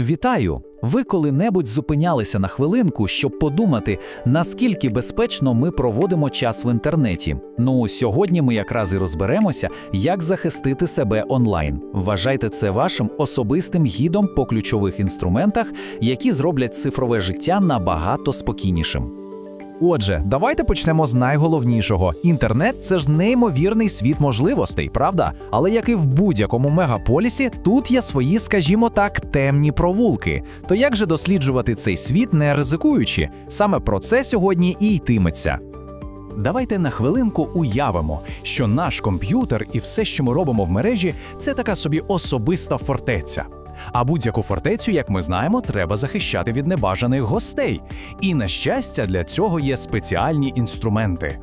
Вітаю! Ви коли-небудь зупинялися на хвилинку, щоб подумати, наскільки безпечно ми проводимо час в інтернеті. Ну, сьогодні ми якраз і розберемося, як захистити себе онлайн. Вважайте це вашим особистим гідом по ключових інструментах, які зроблять цифрове життя набагато спокійнішим. Отже, давайте почнемо з найголовнішого. Інтернет це ж неймовірний світ можливостей, правда? Але як і в будь-якому мегаполісі, тут є свої, скажімо так, темні провулки. То як же досліджувати цей світ, не ризикуючи? Саме про це сьогодні і йтиметься. Давайте на хвилинку уявимо, що наш комп'ютер і все, що ми робимо в мережі, це така собі особиста фортеця. А будь-яку фортецю, як ми знаємо, треба захищати від небажаних гостей. І на щастя, для цього є спеціальні інструменти.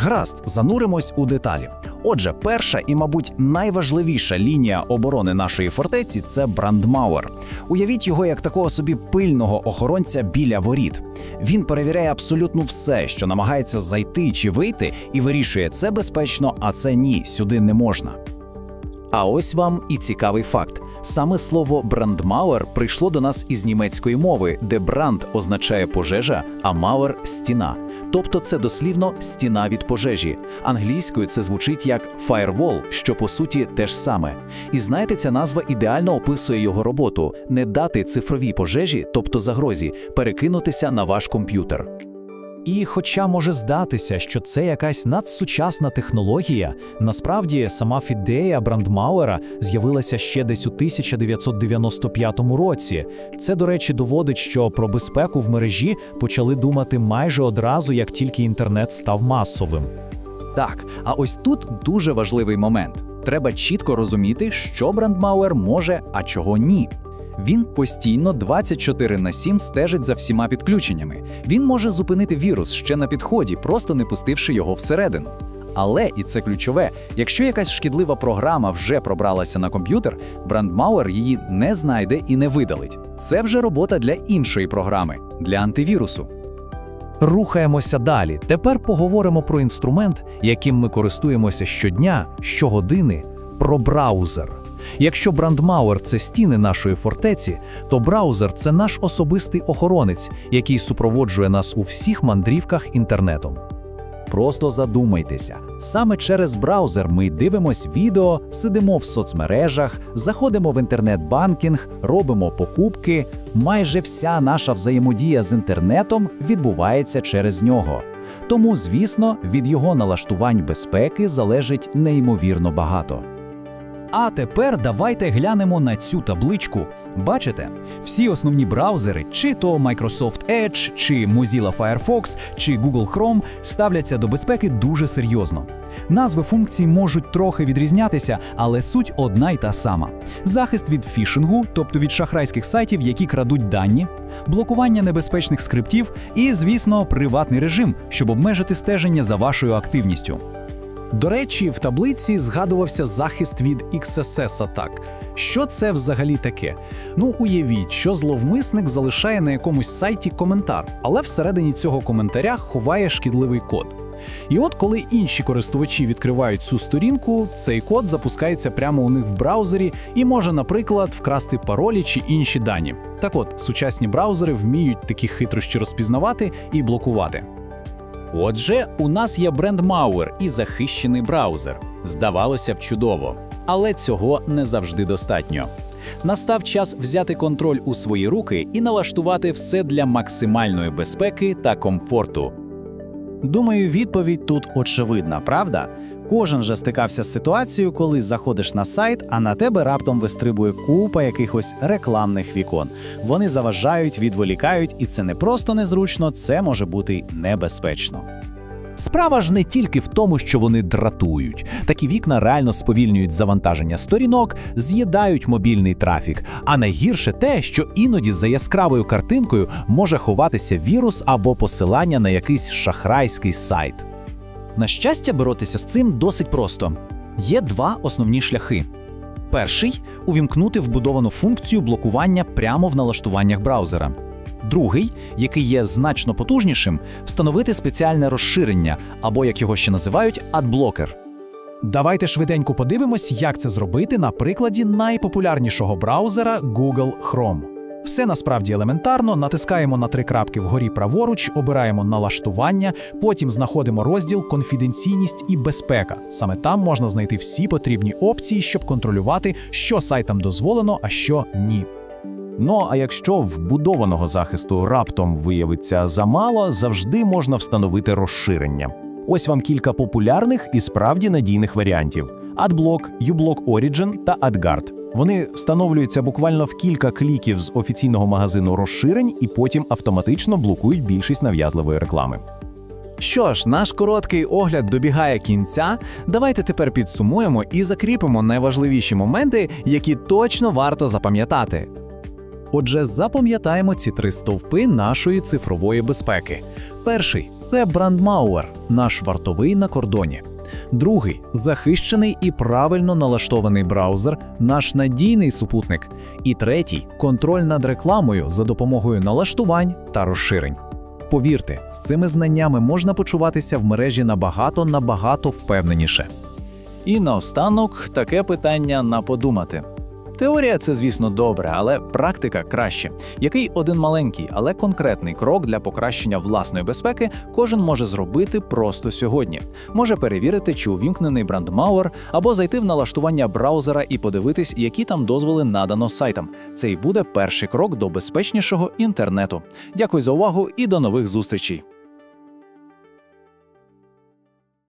Гаразд, зануримось у деталі. Отже, перша і, мабуть, найважливіша лінія оборони нашої фортеці це брандмауер. Уявіть його як такого собі пильного охоронця біля воріт. Він перевіряє абсолютно все, що намагається зайти чи вийти, і вирішує, це безпечно, а це ні, сюди не можна. А ось вам і цікавий факт. Саме слово брандмауер прийшло до нас із німецької мови, де бранд означає пожежа, а мауер стіна. Тобто це дослівно стіна від пожежі. Англійською це звучить як firewall, що по суті те ж саме. І знаєте, ця назва ідеально описує його роботу: не дати цифровій пожежі, тобто загрозі, перекинутися на ваш комп'ютер. І хоча може здатися, що це якась надсучасна технологія, насправді сама ідея брандмауера з'явилася ще десь у 1995 році. Це, до речі, доводить, що про безпеку в мережі почали думати майже одразу, як тільки інтернет став масовим. Так, а ось тут дуже важливий момент. Треба чітко розуміти, що брандмауер може, а чого ні. Він постійно 24 на 7 стежить за всіма підключеннями. Він може зупинити вірус ще на підході, просто не пустивши його всередину. Але і це ключове: якщо якась шкідлива програма вже пробралася на комп'ютер, брандмауер її не знайде і не видалить. Це вже робота для іншої програми, для антивірусу. Рухаємося далі. Тепер поговоримо про інструмент, яким ми користуємося щодня, щогодини, про браузер. Якщо брандмауер це стіни нашої фортеці, то браузер це наш особистий охоронець, який супроводжує нас у всіх мандрівках інтернетом. Просто задумайтеся. Саме через браузер ми дивимось відео, сидимо в соцмережах, заходимо в інтернет-банкінг, робимо покупки. Майже вся наша взаємодія з інтернетом відбувається через нього. Тому, звісно, від його налаштувань безпеки залежить неймовірно багато. А тепер давайте глянемо на цю табличку. Бачите, всі основні браузери, чи то Microsoft Edge, чи Mozilla Firefox, чи Google Chrome, ставляться до безпеки дуже серйозно. Назви функцій можуть трохи відрізнятися, але суть одна й та сама: захист від фішингу, тобто від шахрайських сайтів, які крадуть дані, блокування небезпечних скриптів і, звісно, приватний режим, щоб обмежити стеження за вашою активністю. До речі, в таблиці згадувався захист від XSS атак. Що це взагалі таке? Ну, уявіть, що зловмисник залишає на якомусь сайті коментар, але всередині цього коментаря ховає шкідливий код. І от коли інші користувачі відкривають цю сторінку, цей код запускається прямо у них в браузері і може, наприклад, вкрасти паролі чи інші дані. Так от, сучасні браузери вміють такі хитрощі розпізнавати і блокувати. Отже, у нас є бренд Мауер і захищений браузер. Здавалося б, чудово, але цього не завжди достатньо. Настав час взяти контроль у свої руки і налаштувати все для максимальної безпеки та комфорту. Думаю, відповідь тут очевидна, правда? Кожен же стикався з ситуацією, коли заходиш на сайт, а на тебе раптом вистрибує купа якихось рекламних вікон. Вони заважають, відволікають, і це не просто незручно, це може бути небезпечно. Справа ж не тільки в тому, що вони дратують. Такі вікна реально сповільнюють завантаження сторінок, з'їдають мобільний трафік. А найгірше те, що іноді за яскравою картинкою може ховатися вірус або посилання на якийсь шахрайський сайт. На щастя, боротися з цим досить просто. Є два основні шляхи. Перший увімкнути вбудовану функцію блокування прямо в налаштуваннях браузера. Другий, який є значно потужнішим, встановити спеціальне розширення або, як його ще називають, адблокер. Давайте швиденько подивимось, як це зробити на прикладі найпопулярнішого браузера Google Chrome. Все насправді елементарно. Натискаємо на три крапки вгорі праворуч, обираємо налаштування, потім знаходимо розділ Конфіденційність і безпека. Саме там можна знайти всі потрібні опції, щоб контролювати, що сайтам дозволено, а що ні. Ну а якщо вбудованого захисту раптом виявиться замало, завжди можна встановити розширення. Ось вам кілька популярних і справді надійних варіантів: AdBlock, uBlock Origin та AdGuard. Вони встановлюються буквально в кілька кліків з офіційного магазину розширень і потім автоматично блокують більшість нав'язливої реклами. Що ж, наш короткий огляд добігає кінця. Давайте тепер підсумуємо і закріпимо найважливіші моменти, які точно варто запам'ятати. Отже, запам'ятаємо ці три стовпи нашої цифрової безпеки. Перший це брандмауер, наш вартовий на кордоні. Другий захищений і правильно налаштований браузер, наш надійний супутник. І третій контроль над рекламою за допомогою налаштувань та розширень. Повірте, з цими знаннями можна почуватися в мережі набагато набагато впевненіше. І наостанок таке питання на подумати. Теорія це, звісно, добре, але практика краще. Який один маленький, але конкретний крок для покращення власної безпеки кожен може зробити просто сьогодні. Може перевірити, чи увімкнений брандмауер, або зайти в налаштування браузера і подивитись, які там дозволи надано сайтам. Це і буде перший крок до безпечнішого інтернету. Дякую за увагу і до нових зустрічей.